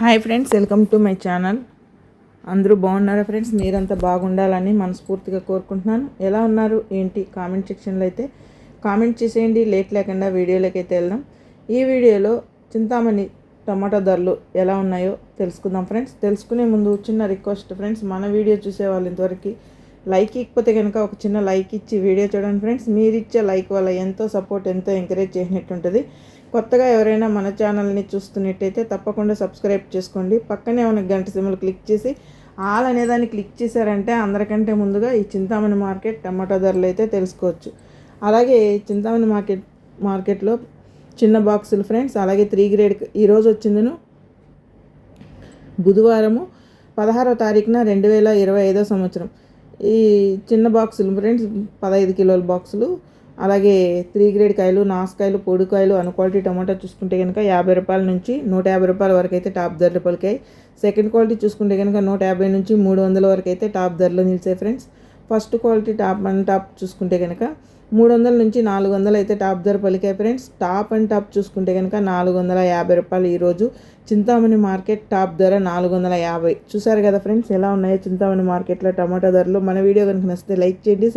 Hi friends welcome to my channel. అందరూ బాగున్నారా friends? మీరంతా బాగుండాలని మనస్ఫూర్తిగా కోరుకుంటున్నాను. ఎలా ఉన్నారు? ఏంటి? కామెంట్ సెక్షన్లో అయితే కామెంట్ చేసేయండి. లేట్ లేకుండా వీడియోలోకి అయితే వెళ్దాం. ఈ వీడియోలో చింతామణి టమాటా ధరలు ఎలా ఉన్నాయో తెలుసుకుందాం ఫ్రెండ్స్. తెలుసుకునే ముందు చిన్న రిక్వెస్ట్ ఫ్రెండ్స్ మన వీడియో చూసే వాళ్ళు ఇంతవరకు లైక్ ఇకపోతే కనుక ఒక చిన్న లైక్ ఇచ్చి వీడియో చూడండి ఫ్రెండ్స్. మీరు ఇచ్చే లైక్ వల్ల ఎంతో సపోర్ట్ ఎంతో ఎంకరేజ్ చేసినట్టు ఉంటుంది కొత్తగా ఎవరైనా మన ఛానల్ని చూస్తున్నట్టయితే తప్పకుండా సబ్స్క్రైబ్ చేసుకోండి. పక్కనే ఉన్న గంట సిమ్లు క్లిక్ చేసి ఆల్ అనేదాన్ని క్లిక్ చేశారంటే అందరికంటే ముందుగా ఈ చింతామణి మార్కెట్ టమాటా ధరలు అయితే తెలుసుకోవచ్చు. అలాగే చింతామణి మార్కెట్ మార్కెట్లో చిన్న బాక్సులు ఫ్రెండ్స్. అలాగే త్రీ గ్రేడ్ ఈరోజు వచ్చిందను. బుధవారము పదహారో తారీఖున రెండు వేల ఇరవై ఐదో సంవత్సరం. ఈ చిన్న బాక్సులు ఫ్రెండ్స్ పదహైదు కిలోల బాక్సులు అలాగే త్రీ గ్రేడ్ కాయలు నాసుకాయలు పొడికాయలు అను క్వాలిటీ టమాటా చూసుకుంటే కనుక యాభై రూపాయల నుంచి నూట యాభై రూపాయల వరకు అయితే టాప్ ధరలు పలికాయి. సెకండ్ క్వాలిటీ చూసుకుంటే కనుక నూట యాభై నుంచి మూడు వందల వరకు అయితే టాప్ ధరలు నిలిచాయి friends. First quality top and top చూసుకుంటే కనుక మూడు వందల నుంచి నాలుగు వందలు అయితే టాప్ ధర పలికాయి ఫ్రెండ్స్. టాప్ అండ్ టాప్ చూసుకుంటే కనుక నాలుగు వందల యాభై రూపాయలు ఈరోజు చింతామణి మార్కెట్ టాప్ ధర నాలుగు వందల యాభై. చూసారు కదా ఫ్రెండ్స్ ఎలా ఉన్నాయో చింతామణి మార్కెట్లో టమాటా ధరలు. మన వీడియో కనుక నచ్చితే లైక్ చేయండి